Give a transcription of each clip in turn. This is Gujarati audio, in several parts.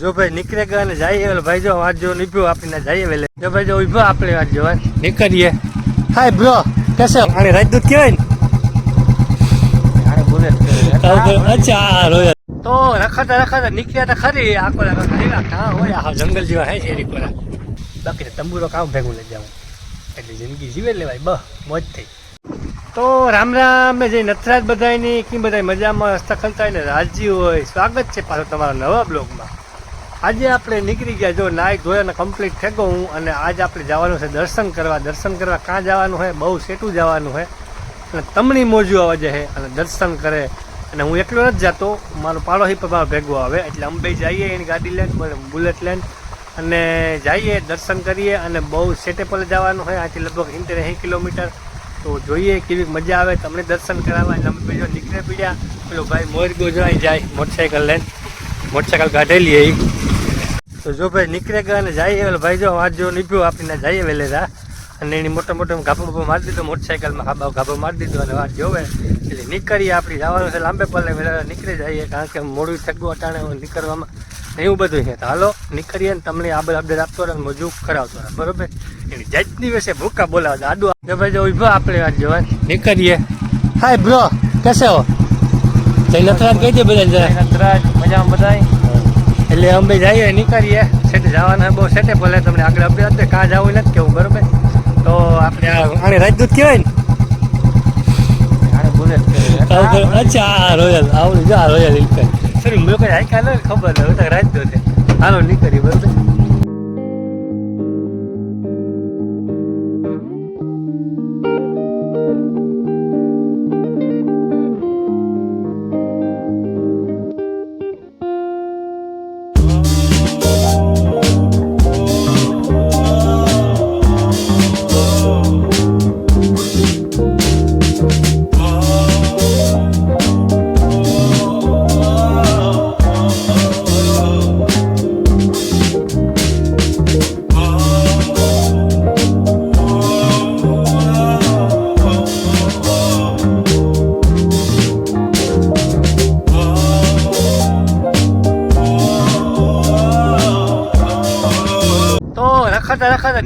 જો ભાઈ નીકળે ગયા અને જઈએ ઓલો ભાઈ જો વાત જો નીપ્યો આપીને જઈએ વેલે જો ભાઈ જો ઊભો આપણે વાત જોવા નીકળીએ. હાય બ્રો કેસે? આને રાજદૂત કહેવાય ને. અચ્છા રોયા તો રખાતા રખાતા નીકળ્યા તો ખરી આખો આવ્યા હોય આ જંગલ જેવા હે શેરી કોરા. બાકી તંબુરો કામ ભેગું લઈ જાઉં. એટલે જિંદગી જીવે લેવાય બહ મોજ થઈ. તો રામ રામ મેં જે નથરાજ બધાની કે બધાય મજામાં હસ્તખલતા હોય ને રાજી હોય. સ્વાગત છે પાછો તમારા નવા બ્લોગમાં. આજે આપણે નીકળી ગયા. જો નાઈ ધોયાને કમ્પ્લીટ થેગો હું અને આજ આપણે જવાનું છે દર્શન કરવા. દર્શન કરવા ક્યાં જવાનું હોય? બહુ સેટું જવાનું હોય. અને તમણી મોજું આવે છે અને દર્શન કરે. અને હું એકલો નથી જતો. મારો પાડોશી પણ મારો ભેગો આવે. એટલે અંબે જઈએ એની ગાડી લઈને બુલેટ લઈને. અને જઈએ, દર્શન કરીએ અને બહુ સેટે પર જવાનું હોય. આથી લગભગ ઇન્ટર એંસી કિલોમીટર. તો જોઈએ કેવી મજા આવે. તમને દર્શન કરાવવા. એટલે જો નીકળે પીડ્યા. પેલો ભાઈ મોર ગોજરાઈ જાય મોટરસાઇકલ લઈને. મોટરસાઇકલ કાઢેલી એ તો જો ભાઈ નીકળે ગયા અને જઈએ એટલે ભાઈ જો વાત જો નીકળ્યો આપીને જઈએ વેલેરા અને એની મોટા મોટા ગાભો બાભો મારી દીધો મોટરસાઇકલમાં ગાભા ગાભો મારી દીધો અને વાત જોવે. એટલે નીકળીએ આપણી, જવાનું છે લાંબે પલ્લે વહેલા નીકળી જઈએ, કારણ કે મોડું થગું અટાણે નીકળવામાં. એવું બધું છે. હાલો, નીકળીએ ને તમને આ બધા અપડેટ આપતો રહે ને મજૂર કરાવતો રહે. બરોબર? એની જાતની વિશે ભૂકા બોલાવતા. આડું જો ભાઈ જો ઊભો, આપણે વાત જોવા નીકળીએ. હાય બ્રો, કેસે હો? જય નથરાજ કહી દે બધા જરા. નથરાજ મજામાં બધાય? એટલે અમે જઈએ નીકળીએ. સેટે જવાના બહુ. સેટે ભલે તમને આગળ અપડેટ આપે કાં જવું નથી કેવું બરોબર? તો આપણે આને રાજદૂત કહેવાય ને? અચ્છા રોયલ આવડું જો રોયલ ઇલકન સર મેં કોઈ હાઈકા કાલે ખબર તો રાજદૂત છે. હાલો નીકળી બરોબર?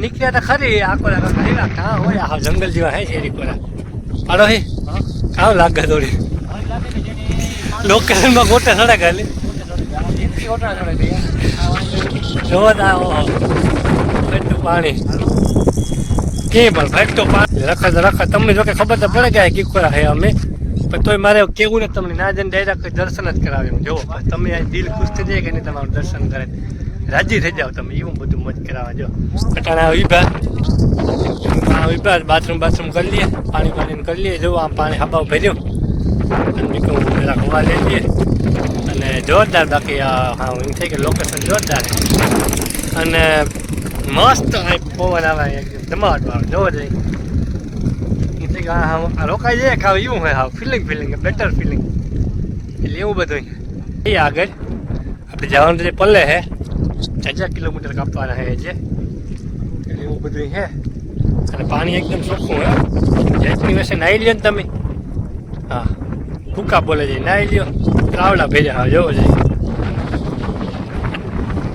નીકળ્યા હતા ખરી આખો આવ્યા કાં હોય આખા જંગલ જેવા હે શેરી કોરા પાડો હે કામ લાગે થોડી લોકેશનમાં ગોટે સડક હાલી જોવો તો આવો ફેટતું પાણી કે પણ ફેટતું પાણી રખા રખા તમને જો કે ખબર તો પડે કે આ કીકોરા હે અમે પણ તોય મારે કેવું ને તમને ના જઈને ડાયરેક્ટ દર્શન જ કરાવ્યું જો તમે આ દિલ ખુશ થઈ જાય કે નહીં તમારું દર્શન કરે રાજી થઈ જાવ તમે એવું બધું મજ કરાવવા જો. અટાણા વિભાગ આ વિભા બાથરૂમ બાથરૂમ કરી લઈએ, પાણી પાણી કરી લઈએ, જો આમ પાણી હબાવ ભર્યું. અને બીજું પેલા હવા લઈ લઈએ. અને જોરદાર બાકી હા એમ થઈ કે લોકેશન જોરદાર. અને મસ્ત પવન આવે, એકદમ ધમાટ વાળો જોવો જઈ હા રોકાઈ જાય, ખાવ એવું હોય, હા ફિલિંગ ફિલિંગ બેટર ફિલિંગ એટલે એવું બધું એ આગળ, આપણે જવાનું પલ્લે હે. હજાર કિલોમીટર કાપવાના હે છે એટલે એવું બધું હે અને પાણી એકદમ ચોખ્ખું હે જેટલી વર્ષે નાહી લ્યો ને તમે હા ભૂકા બોલે છે નાહી લ્યો ત્રાવડા ભેજા હા જવો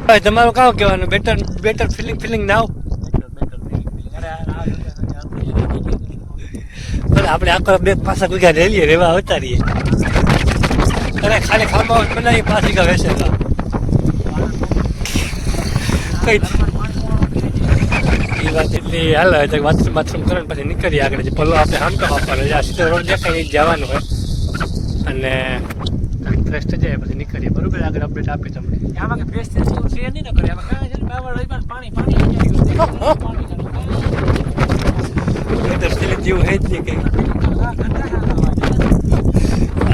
ભાઈ તમારું કામ કહેવાનું બેટર બેટર ફિલિંગ ફિલિંગ ભલે આપણે આખો બે પાછા કોઈ રેલીએ રેવા આવતા રહીએ અરે ખાલી ખાવા બનાવી પાછી ગા વેસે તો કઈ એ વાત એટલી હાલ હવે બાથરૂમ બાથરૂમ કરે પછી નીકળીએ આગળ. જે પલ્લો આપણે હામતો આપવાનો છે. આ સીધો રોડ દેખાય જવાનું હોય. અને ફ્રેશ થઈ જાય પછી નીકળીએ. બરોબર આગળ અપડેટ આપી તમને. આમાં કે ફ્રેશ થઈ જેવું છે નહીં ને કરે આમાં કાંઈ છે ને બાવળ રહીમાં પાણી પાણી પાણી જેવું હે જ નહીં કંઈ. આ ઠંડા ખાવા આવે.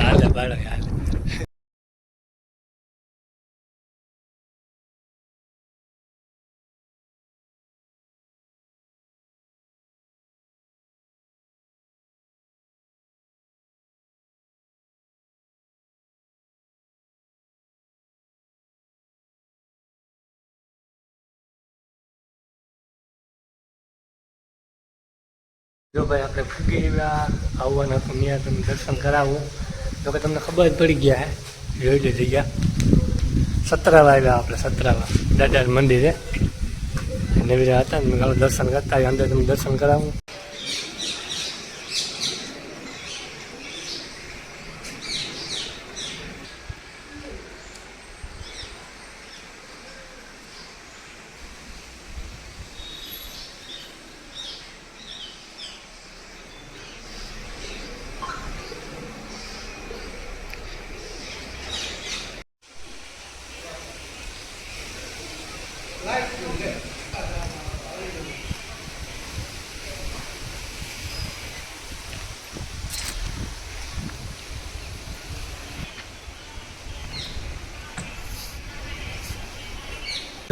હાલે બાળક જો ભાઈ, આપણે ફૂગી એવા આવવાના તો ત્યાં તમને દર્શન કરાવું. જો કે તમને ખબર જ પડી ગયા, હે? જોઈ લે જગ્યા સતરાવા આવ્યા આપણે, સતરાવા. દાદા મંદિરે. નવીરા હતા ને દર્શન કરતા અંદર તમે દર્શન કરાવું.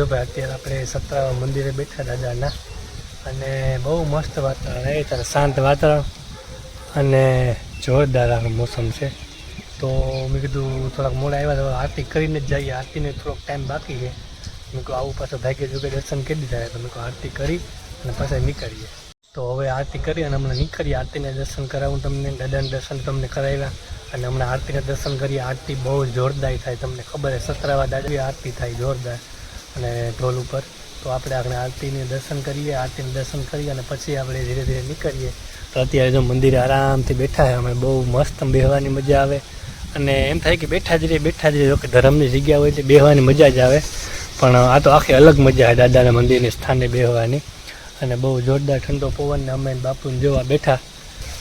જો ભાઈ, અત્યારે આપણે સતરાવા મંદિરે બેઠા દાદાના. અને બહુ મસ્ત વાતાવરણ એ ત્યારે શાંત વાતાવરણ અને જોરદાર મોસમ છે. તો મેં કીધું થોડાક મોડા આવ્યા તો આરતી કરીને જ જઈએ. આરતીને થોડોક ટાઈમ બાકી છે. મેં કહું આવું પાછું ભાગ્ય જોગે દર્શન કરી દીધા તો મેં કહું આરતી કરી અને પાછા નીકળીએ. તો હવે આરતી કરી અને હમણાં નીકળીએ. આરતીને દર્શન કરાવું તમને, દાદાને દર્શન તમને કરાવ્યા. અને હમણાં આરતીને દર્શન કરીએ. આરતી બહુ જોરદાર થાય તમને ખબર છે. સતરાવા દાદી આરતી થાય જોરદાર. અને ઢોલ ઉપર. તો આપણે આપણે આરતીને દર્શન કરીએ, આરતીને દર્શન કરીએ અને પછી આપણે ધીરે ધીરે નીકળીએ. તો અત્યારે જો મંદિરે આરામથી બેઠા છે, અમે બહુ મસ્ત બેહવાની મજા આવે. અને એમ થાય કે બેઠા જ રહીએ, બેઠા જ રહીએ. કે ધર્મની જગ્યા હોય એટલે બેહવાની મજા જ આવે. પણ આ તો આખી અલગ મજા છે દાદાના મંદિરની સ્થાને બેહવાની. અને બહુ જોરદાર ઠંડો પવન ને અમે બાપુને જોવા બેઠા.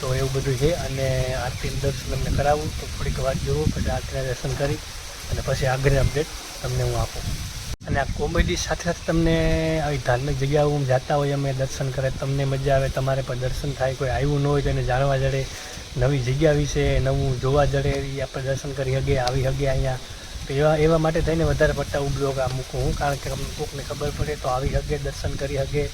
તો એવું બધું છે. અને આરતીનું દર્શન તમને કરાવું. તો થોડીક વાર જોવું પછી આરતીના દર્શન કરી. અને પછી આગળની અપડેટ તમને હું આપું. અને આ કોમેડી સાથે સાથે તમને આવી ધાર્મિક જગ્યાઓ જતા હોય અમે દર્શન કરે, તમને મજા આવે, તમારે પણ દર્શન થાય, કોઈ આવ્યું ન હોય તો એને જાણવા જડે, નવી જગ્યા વિશે નવું જોવા જડે એ આપણે દર્શન કરી શકીએ આવી શકીએ અહીંયા. તો એવા એવા માટે થઈને વધારે પડતા હું બ્લોગ મૂકું હું, કારણ કે કોકને ખબર પડે તો આવી શકે દર્શન કરી શકે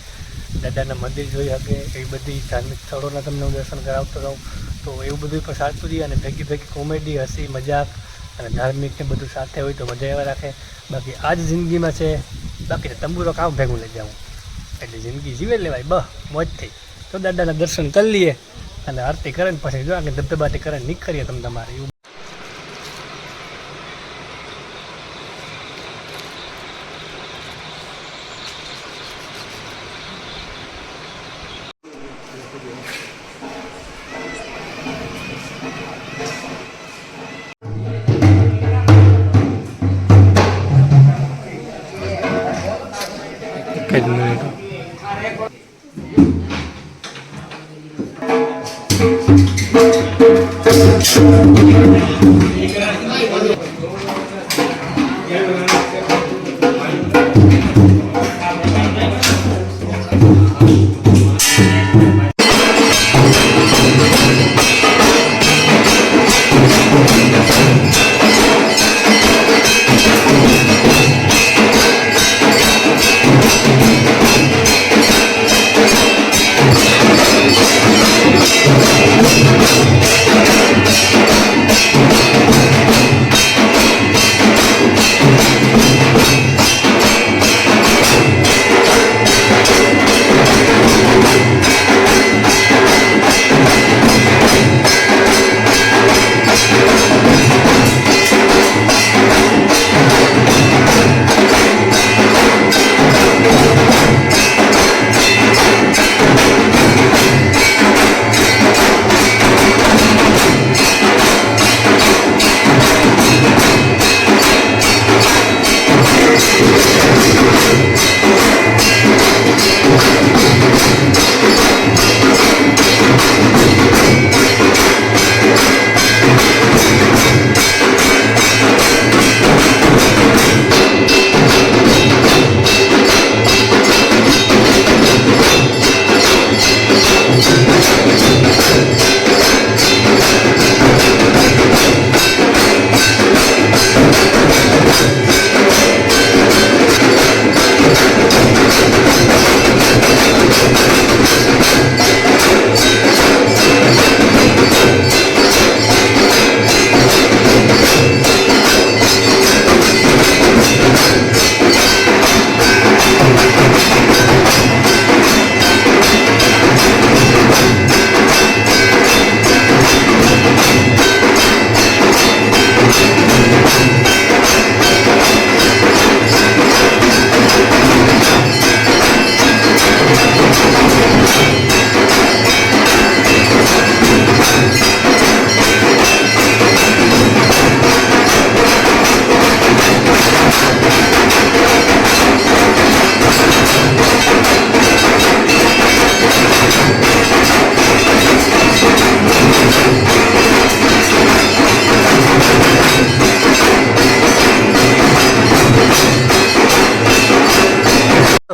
દાદાના મંદિર જોઈ શકે એવી બધી ધાર્મિક સ્થળોના તમને હું દર્શન કરાવતો રહું. તો એવું બધું પણ સાચું રહી અને ભેગી ભેગી કોમેડી હસી, મજાક અને ધાર્મિક ને બધું સાથે હોય તો મજા એવા રાખે. બાકી આ જ જિંદગીમાં છે, બાકી તંબુરો કામ ભેગું લઈ જાઉં. એટલે જિંદગી જીવે લેવાય બહ મોજથી તો દાદાના દર્શન કરી લઈએ અને આરતી કરે ને પછી જો આગળ ધબધબાટી કરે નીકળીએ તમે તમારે.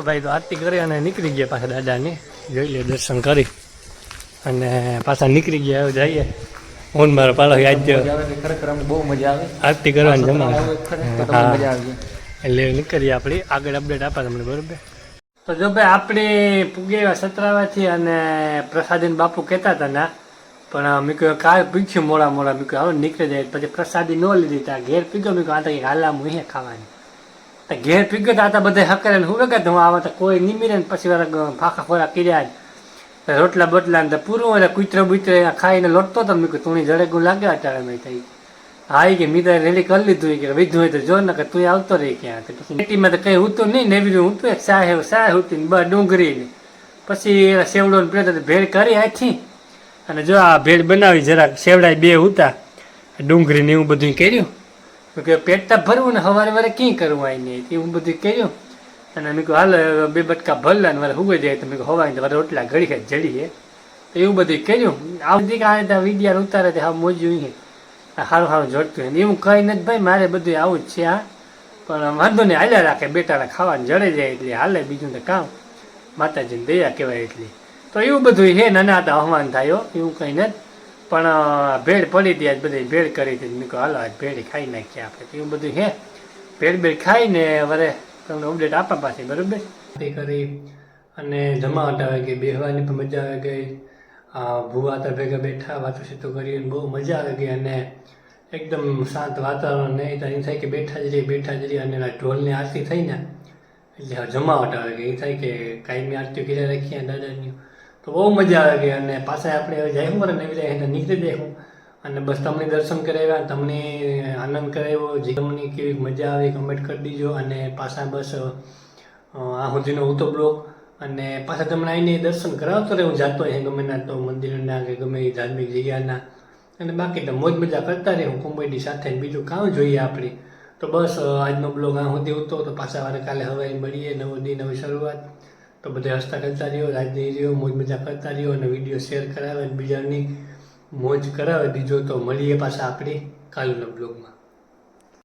ભાઈ તો આરતી કરી અને નીકળી ગયા પાછા દાદાની. જોઈ લે દર્શન કરી. અને પાછા નીકળી ગયા જઈએ. હું મારો પાલો યાદ બહુ મજા આવે. આરતી કરવાની જમા હા. એટલે નીકળીએ આપણી. આગળ અપડેટ આપા તમને બરોબર? તો જો ભાઈ આપણે પૂગે એવા સતરાવાથી અને પ્રસાદીન બાપુ કહેતા હતા ના પણ મેં કહ્યું કાલ પીછ્યું મોડા મોડા મેં કહ્યું હવે નીકળી જાય. પછી પ્રસાદી ન લીધી ત્યાં ઘેર પીગો મેં કહ્યું આ તો હાલા મુહે ખાવાની. ઘેર પીગત હતા બધા હકરે હું વગત હું આવા તો કોઈ નિમીરે ને પછી ફાંખા ફોરા કર્યા જ. રોટલા બોટલા ને પૂરું હોય કૂતરો બુતરો ખાઈને લોટતો તો મેં તું જડે ગું લાગે અટાળે મેં થઈ. હા કે મીટર રેડી કરી લીધું કે વિધું હોય તો જો ને કે તું આવતો રહી ક્યાં. પછી પેટીમાં તો કઈ ઉતું નહીં ને એવી હું એક સાહેબ સાહેબ હતી ને બસ ડુંગળી ને પછી સેવડો ને પ્લેટ ભેળ કરી આથી અને જો આ ભેળ બનાવી જરાક સેવડાય બે ઉતા ડુંગળી ને એવું બધું કર્યું. કહ્યું, પેટ તો ભરવું ને સવારે વારે ક્યાં કરવું આવીને એવું બધું કર્યું. અને મેં કહ્યું, હાલ બે બટકા ભરલા ને વારે હુગઈ જાય તો મેં કહ્યું ને વારે રોટલા ઘડી ખાઈ જડીએ. તો એવું બધું કર્યું. આ બધી આ રીતે વિડિયા ઉતારે તે હા મોજું અહીં સારું સારું જોડતું હોય એવું કઈ નથી ભાઈ, મારે બધું આવું જ છે હા પણ વાંધો નહીં હાલ્યા રાખે, બેટાને ખાવાનું જડે જાય એટલે હાલે, બીજું તો કામ માતાજીની દયા કહેવાય એટલી. તો એવું બધું હે, નાના હતા અહવાન થાય, એવું કંઈ નથી. પણ ભેળ પડી હતી, આજ બધી ભેળ કરી હતી. મેં કહ્યું હાલો, આજ ભેળ ખાઈ નાખીએ આપણે. એવું બધું હે ભેળ ભેળ ખાઈને વરે તમને અપડેટ આપવા પાસે બરાબર? કરી અને જમા હટાવે ગઈ બેહવાની પણ મજા આવે ગઈ. ભૂવા તો ભેગા બેઠા, વાતો સીતો કરી અને બહુ મજા આવે ગઈ અને એકદમ શાંત વાતાવરણ નહીં તો એમ થાય કે બેઠા જ રહીએ, બેઠા જ રહીએ અને એના ઢોલની આરતી થઈ ને, એટલે જમાવટ આવે કે એ થાય કે કાયમી આરતી કર્યા રાખીએ દાદાની તો બહુ મજા આવે ગઈ અને પાછા આપણે હવે જાય મરે ને એવી રીતે નીકળી દેખું અને બસ તમને દર્શન કરાવ્યા, તમને આનંદ કરાવ્યો, જે તમને કેવી મજા આવે કમેન્ટ કરી દીજો અને પાછા બસ આ સુધીનો ઉતો બ્લોક અને પાછા તમને આવીને દર્શન કરાવતો રહે, હું જાતો અહીં ગમે ના તો મંદિરના કે ગમે એ ધાર્મિક જગ્યાના. અને બાકી તો મોજ મજા કરતા રહે, હું કોમેડી સાથે બીજું કામ જોઈએ આપણે. તો બસ આજનો બ્લોગ આ સુધી ઉતો. તો પાછા વારે કાલે હવે મળીએ, નવો દી નવી શરૂઆત. તો બધા હસતા કરતા રહ્યો રાજની રહ્યો, મોજ મજા કરતા રહ્યો અને વીડિયો શેર કરાવે અને બીજાની મોજ કરાવે, બીજો તો મળીએ પાછા આપણી કાલના બ્લોગમાં